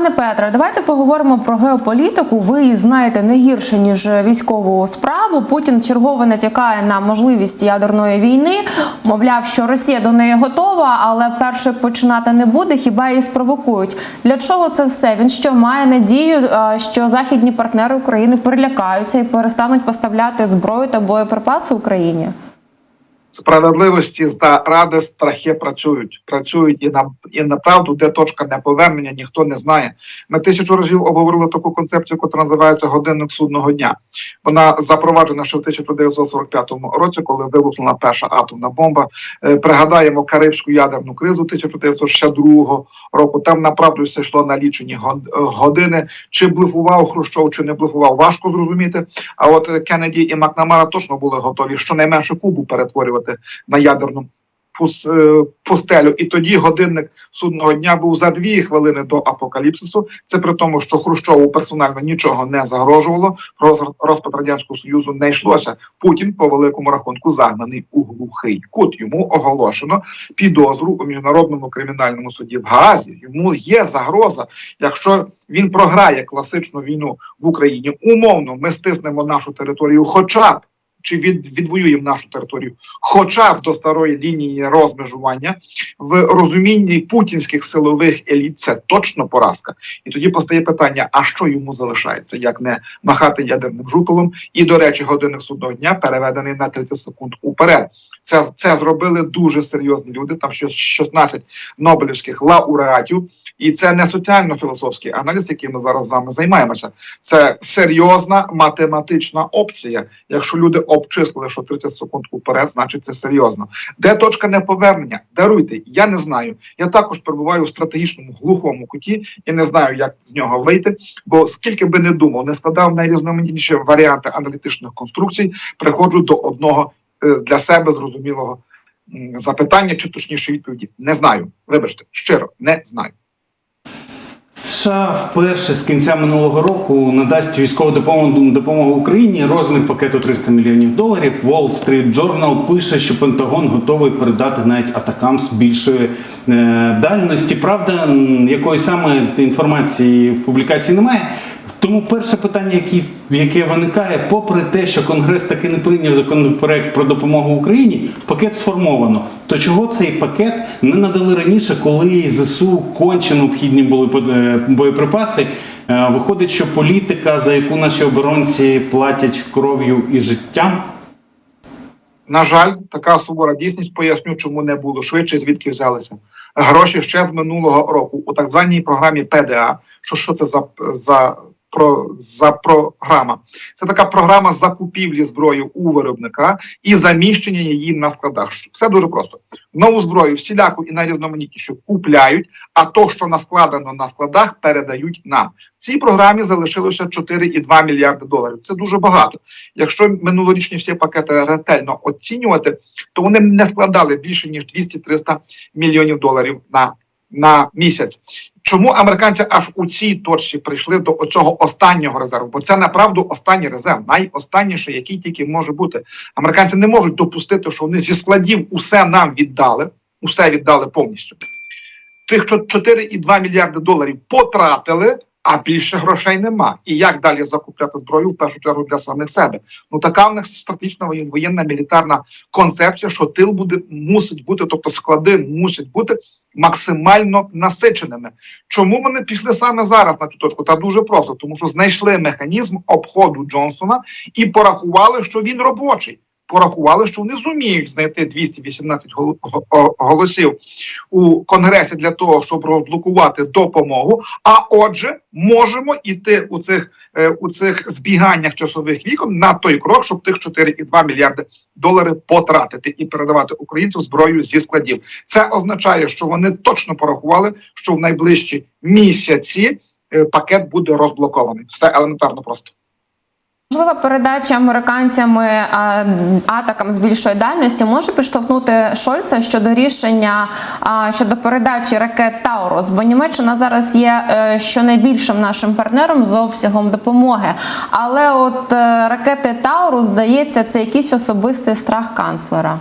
Пане Петре, давайте поговоримо про геополітику. Ви знаєте не гірше ніж військову справу. Путін чергово натякає на можливість ядерної війни. Мовляв, що Росія до неї готова, але першою починати не буде. Хіба її спровокують? Для чого це все? Він що має надію, е, що західні партнери України перелякаються і перестануть поставляти зброю та боєприпаси Україні? Справедливості заради страхи працюють. Працюють і на і на правду, де точка неповернення, ніхто не знає. Ми тисячу разів обговорили таку концепцію, яка називається годинник судного дня. Вона запроваджена ще в 1945 році, коли вибухнула перша атомна бомба. Е, Пригадаємо Карибську ядерну кризу 1962 року. Там направду все йшло на лічені години. Чи блефував Хрущов, чи не блефував, важко зрозуміти. А от Кеннеді і Макнамара точно були готові щонайменше Кубу перетворювати на ядерну е, пустелю. І тоді годинник судного дня був за дві хвилини до апокаліпсису. Це при тому, що Хрущову персонально нічого не загрожувало. Про розпад радянського союзу не йшлося. Путін по великому рахунку загнаний у глухий кут. Йому оголошено підозру у міжнародному кримінальному суді в Гаазі. Йому є загроза, якщо він програє класичну війну в Україні. Умовно, ми стиснемо нашу територію, хоча б чи від, відвоюємо нашу територію, хоча б до старої лінії розмежування в розумінні путінських силових еліт, це точно поразка. І тоді постає питання: а що йому залишається, як не махати ядерним жупелом? І до речі, годинник судного дня переведений на 30 секунд уперед. Це, це зробили дуже серйозні люди. Там ще 16 нобелівських лауреатів, і це не соціально-філософський аналіз, яким ми зараз з вами займаємося. Це серйозна математична опція. Якщо люди обчислили, що 30 секунд уперед, значить це серйозно. Де точка неповернення? Даруйте, я не знаю. Я також перебуваю в стратегічному глухому куті і не знаю, як з нього вийти. Бо скільки би не думав, не складав найрізноманітніші варіанти аналітичних конструкцій, приходжу до одного е, для себе зрозумілого запитання, чи точніше відповіді. Не знаю. Вибачте, щиро не знаю. США вперше з кінця минулого року надасть військову допомогу, допомогу Україні. Розмір пакету 300 мільйонів доларів. Wall Street Journal пише, що Пентагон готовий передати навіть атакам з більшої е, дальності. Правда, якої саме інформації в публікації немає. Тому перше питання, яке виникає, попри те, що Конгрес таки не прийняв законопроект про допомогу Україні, пакет сформовано. То чого цей пакет не надали раніше, коли ЗСУ конче необхідні були е, боєприпаси? Е, Виходить, що політика, за яку наші оборонці платять кров'ю і життям, На жаль, така сувора дійсність. Поясню, чому не було швидше, звідки взялися гроші ще з минулого року у так званій програмі ПДА. Що, що це за, за, про, за програма? Це така програма закупівлі зброї у виробника і заміщення її на складах. Все дуже просто. Нову зброю всіляку і найрізноманітнішу купляють, а то, що наскладено на складах, передають нам. В цій програмі залишилося 4,2 мільярди доларів. Це дуже багато. Якщо минулорічні всі пакети ретельно оцінювати, то вони не складали більше ніж 200-300 мільйонів доларів на, на місяць. Чому американці аж у цій точці прийшли до цього останнього резерву? Бо це направду останній резерв, найостанніший, який тільки може бути. Американці не можуть допустити, що вони зі складів усе нам віддали, усе віддали повністю. Тих що 4,2 мільярди доларів потратили, а більше грошей нема. І як далі закупляти зброю в першу чергу для самих себе? Ну така в них стратегічна воєн- воєнна мілітарна концепція, що тил буде мусить бути, тобто склади мусять бути максимально насиченими. Чому вони пішли саме зараз на цю точку? Та дуже просто, тому що знайшли механізм обходу Джонсона і порахували, що він робочий. Порахували, що вони зуміють знайти 218 гол- го- голосів у конгресі для того, щоб розблокувати допомогу. А отже, можемо іти у цих е, у цих збіганнях часових вікон на той крок, щоб тих 4,2 мільярди доларів потратити і передавати українцям зброю зі складів. Це означає, що вони точно порахували, що в найближчі місяці е, пакет буде розблокований. Все елементарно просто. Можлива передача американцями атакам з більшої дальності може підштовхнути Шольца щодо рішення щодо передачі ракет Таурус, бо Німеччина зараз є е, щонайбільшим нашим партнером з обсягом допомоги. Але от е, ракети Таурус, здається, це якийсь особистий страх канцлера.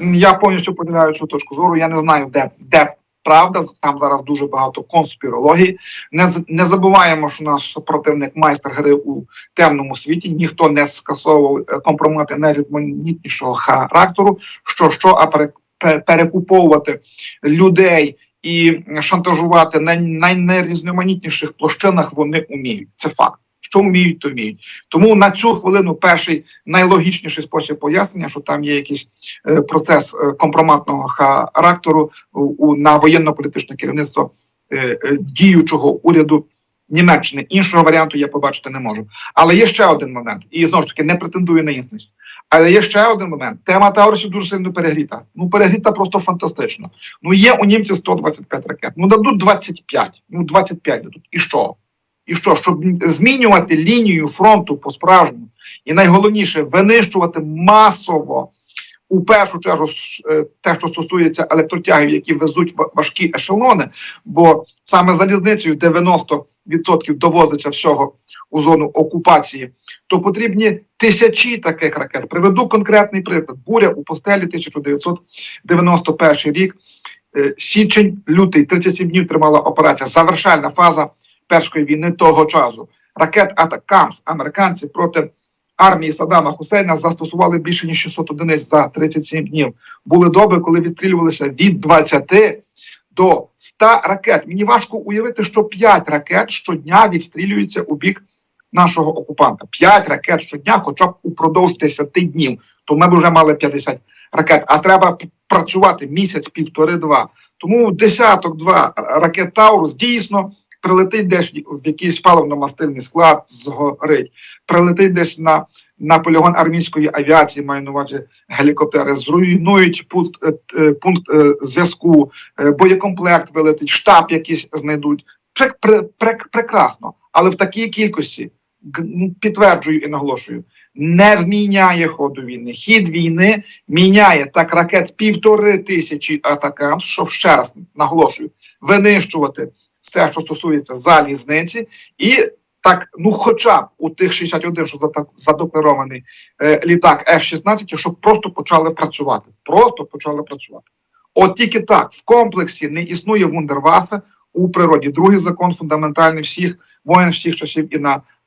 Я повністю поділяю цю точку зору. Я не знаю, де, де правда. Там зараз дуже багато конспірології. Не не забуваємо, що наш противник майстер гри у темному світі. Ніхто не скасовував е, компромати найрізноманітнішого характеру. Що що, а перекуповувати людей і шантажувати на най- найрізноманітніших площинах вони вміють. Це факт. Що вміють, то вміють. Тому на цю хвилину перший найлогічніший спосіб пояснення, що там є якийсь е, процес е, компроматного характеру на воєнно-політичне керівництво е, діючого уряду Німеччини. Іншого варіанту я побачити не можу. Але є ще один момент, і знову ж таки не претендую на істинність. Але є ще один момент. Тема Таурусів дуже сильно перегріта. Ну перегріта просто фантастично. Ну є у німців 125 ракет. Ну дадуть 25. Ну 25 дадуть. І що? І що, щоб змінювати лінію фронту по справжньому, і найголовніше винищувати масово у першу чергу е, те, що стосується електротягів, які везуть ва- важкі ешелони, бо саме залізницею 90% довозиться всього у зону окупації, то потрібні тисячі таких ракет. Приведу конкретний приклад. Буря у постелі 1991 рік. Е, Січень, лютий, 37 днів тримала операція. Завершальна фаза першої війни того часу. Ракет Атакамс американці проти армії Саддама Хусейна застосували більше ніж 600 одиниць за 37 днів. Були доби, коли відстрілювалися від 20 до 100 ракет. Мені важко уявити, що 5 ракет щодня відстрілюються у бік нашого окупанта. 5 ракет щодня, хоча б упродовж 10 днів. То ми б вже мали 50 ракет. А треба працювати місяць, півтори-два. Тому десяток два ракет Таурус дійсно прилетить десь в якийсь паливно-мастильний склад, згорить, прилетить десь на, на полігон армійської авіації, маю на увазі гелікоптери, зруйнують пункт, е, е, пункт е, зв'язку, боєкомплект вилетить, штаб якийсь знайдуть. Пре- пре- пре- прекрасно. Але в такій кількості ну, підтверджую і наголошую, не вміняє ходу війни. Хід війни міняє так ракет півтори тисячі атакам, що ще раз наголошую, винищувати все, що стосується залізниці, і так, ну, хоча б у тих 61, що задекларований е, літак F-16, щоб просто почали працювати. Просто почали працювати. От тільки так, в комплексі не існує вундервафе у природі. Другий закон фундаментальний всіх воїн всіх часів і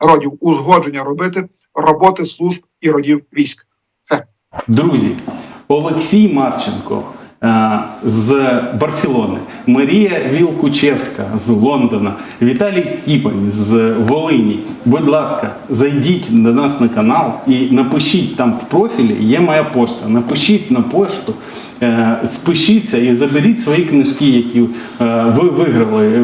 народів узгодження робити роботи служб і родів військ. Це Друзі, Олексій Марченко з Барселони, Марія Вілкучевська з Лондона, Віталій Кіпань з Волині. Будь ласка, зайдіть до нас на канал і напишіть там в профілі, є моя пошта. Напишіть на пошту, е, спишіться і заберіть свої книжки, які е, ви виграли. Е,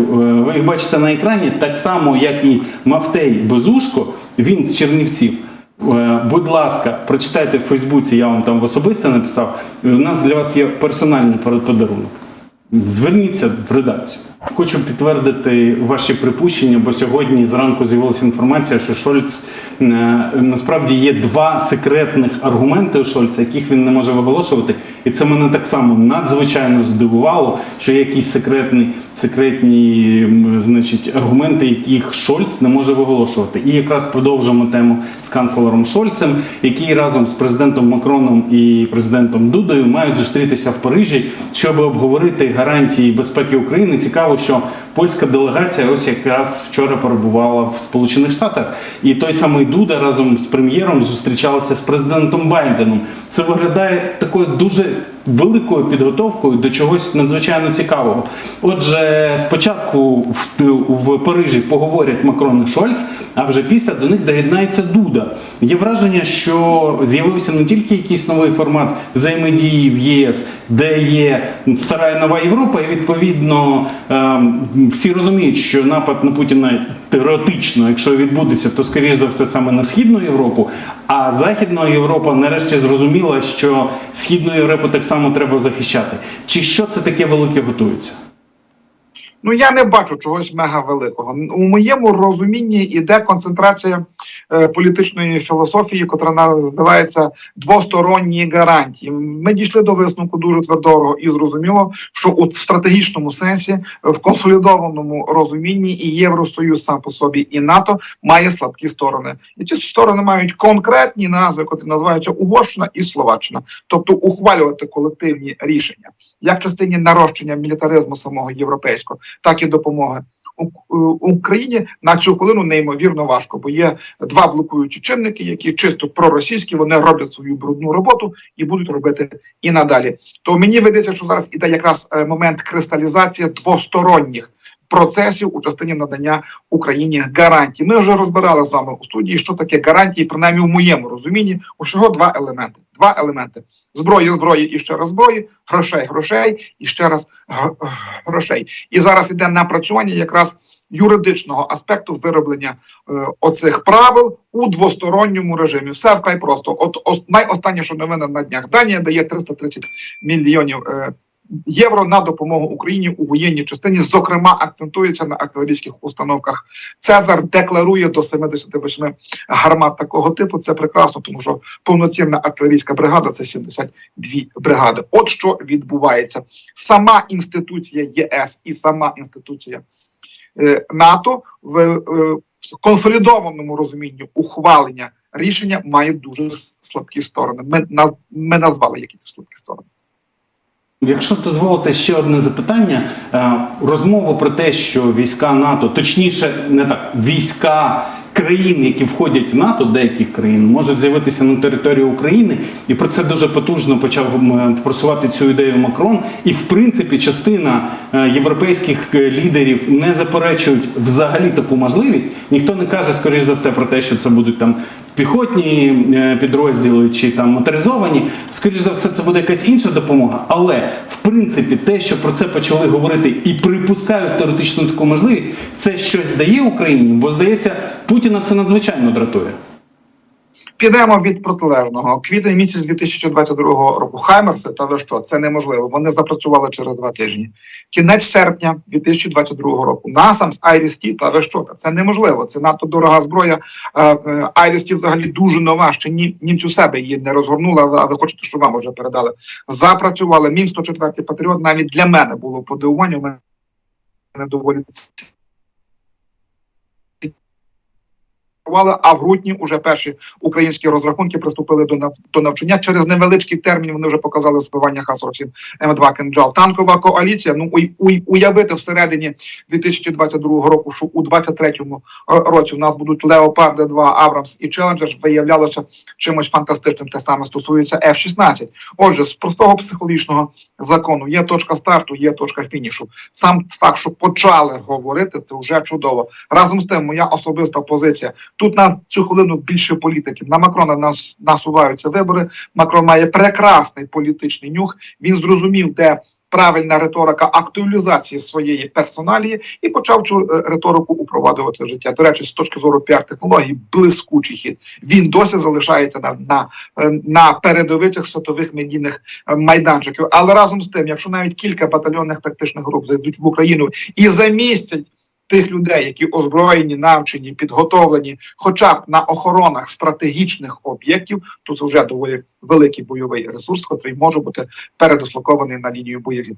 Ви їх бачите на екрані, так само, як і Мафтей Безушко, він з Чернівців. Е, Будь ласка, прочитайте в Фейсбуці, я вам там в особисте написав. У нас для вас є персональний подарунок. Зверніться в редакцію. Хочу підтвердити ваші припущення, бо сьогодні зранку з'явилася інформація, що Шольц е, насправді є два секретних аргументи у Шольца, яких він не може виголошувати. І це мене так само надзвичайно здивувало, що є якісь секретні, секретні значить, аргументи, яких Шольц не може виголошувати. І якраз продовжимо тему з канцлером Шольцем, який разом з президентом Макроном і президентом Дудою мають зустрітися в Парижі, щоб обговорити гарантії безпеки України. Цікаво, що польська делегація ось якраз вчора перебувала в Сполучених Штатах, і той самий Дуда разом з прем'єром зустрічалася з президентом Байденом. Це виглядає такою дуже великою підготовкою до чогось надзвичайно цікавого. Отже, спочатку в, в Парижі поговорять Макрон і Шольц, а вже після до них доєднається Дуда. Є враження, що з'явився не тільки якийсь новий формат взаємодії в ЄС, де є стара і нова Європа, і відповідно ем, всі розуміють, що напад на Путіна теоретично, якщо відбудеться, то скоріш за все саме на східну Європу. А Західна Європа нарешті зрозуміла, що східну Європу так само треба захищати. Чи що це таке велике готується? Ну я не бачу чогось мега великого. У моєму розумінні іде концентрація е, політичної філософії, котра називається двосторонні гарантії. Ми дійшли до висновку дуже твердого і зрозуміло, що у стратегічному сенсі, в консолідованому розумінні і Євросоюз сам по собі, і НАТО має слабкі сторони. І ці сторони мають конкретні назви, котрі називаються Угорщина і Словаччина, тобто ухвалювати колективні рішення як частині нарощення мілітаризму самого європейського, так і допомоги. Україні на цю хвилину неймовірно важко, бо є два блокуючі чинники, які чисто проросійські, вони роблять свою брудну роботу і будуть робити і надалі. То мені видається, що зараз іде якраз е, момент кристалізації двосторонніх процесів у частині надання Україні гарантій. Ми вже розбирали з вами у студії, що таке гарантії, принаймні у моєму розумінні, усього два елементи. Два елементи: зброї, зброї і ще раз зброї, грошей, грошей і ще раз грошей. І зараз іде напрацювання якраз юридичного аспекту вироблення е, оцих правил у двосторонньому режимі. Все вкрай просто. От ос, найостанніша новина на днях. Данія дає 330 мільйонів. Е, Євро на допомогу Україні у воєнній частині, зокрема, акцентується на артилерійських установках. Цезар декларує до 78 гармат такого типу. Це прекрасно, тому що повноцінна артилерійська бригада це 72 бригади. От що відбувається. Сама інституція ЄС і сама інституція е, НАТО в, е, в консолідованому розумінні ухвалення рішення має дуже слабкі сторони. Ми, ми назвали які ці слабкі сторони. Якщо дозволите ще одне запитання, Е, розмова про те, що війська НАТО, точніше, не так, війська країн, які входять в НАТО, деяких країн, можуть з'явитися на території України, і про це дуже потужно почав просувати цю ідею Макрон. І в принципі, частина е, європейських е, лідерів не заперечують взагалі таку можливість. Ніхто не каже, скоріш за все, про те, що це будуть там піхотні е, підрозділи чи там моторизовані. Скоріш за все, це буде якась інша допомога. Але в принципі, те, що про це почали говорити і припускають теоретичну таку можливість, це щось дає Україні, бо здається, Путіна це надзвичайно дратує. Підемо від протилежного. Квітень місяць 2022 року. Хаймерси, та ви що? Це неможливо. Вони запрацювали через два тижні. Кінець серпня 2022 року. Насамс Айрісті, та ви що? Це неможливо. Це надто дорога зброя. Айрісті взагалі дуже нова. Ще ні, німці у себе її не розгорнули, а ви хочете, щоб вам вже передали. Запрацювали. Мін 104 патріот навіть для мене було подивування. У мене доволі а в грудні вже перші українські розрахунки приступили до нав- до навчання. Через невеличкий термін вони вже показали збивання Х-47 М2 «Кинджал». Танкова коаліція. Ну уй- уй- уявити всередині 2022 року, що у 2023 році у нас будуть Леопарди 2 Абрамс і Челенджер, виявлялося чимось фантастичним. Те саме стосується F-16. Отже, з простого психологічного закону є точка старту, є точка фінішу. Сам факт, що почали говорити, це вже чудово. Разом з тим, моя особиста позиція. Тут на цю хвилину більше політиків. На Макрона нас насуваються вибори. Макрон має прекрасний політичний нюх. Він зрозумів, де правильна риторика актуалізації своєї персоналії і почав цю е, риторику упроваджувати в життя. До речі, з точки зору піар-технологій, блискучий хід. Він досі залишається на, на, е, на передовицях світових медійних е, майданчиків. Але разом з тим, якщо навіть кілька батальйонних тактичних груп зайдуть в Україну і замістять тих людей, які озброєні, навчені, підготовлені, хоча б на охоронах стратегічних об'єктів, то це вже доволі великий бойовий ресурс, який може бути передислокований на лінію бойові.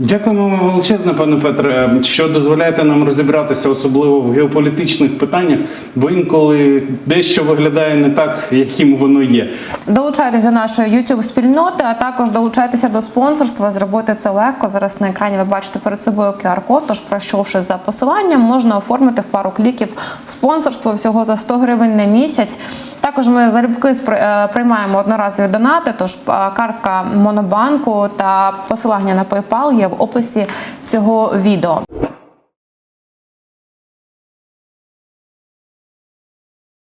Дякуємо вам величезно, пане Петре, що дозволяєте нам розібратися, особливо в геополітичних питаннях, бо інколи дещо виглядає не так, яким воно є. Долучайтеся до нашої youtube спільноти, а також долучайтеся до спонсорства. Зробити це легко. Зараз на екрані ви бачите перед собою QR-код, Тож, пройшовши за посиланням, можна оформити в пару кліків спонсорство всього за 100 гривень на місяць. Також ми залюбки е, приймаємо одноразові донати. Тож е, картка Монобанку та посилання на PayPal є в описі цього відео.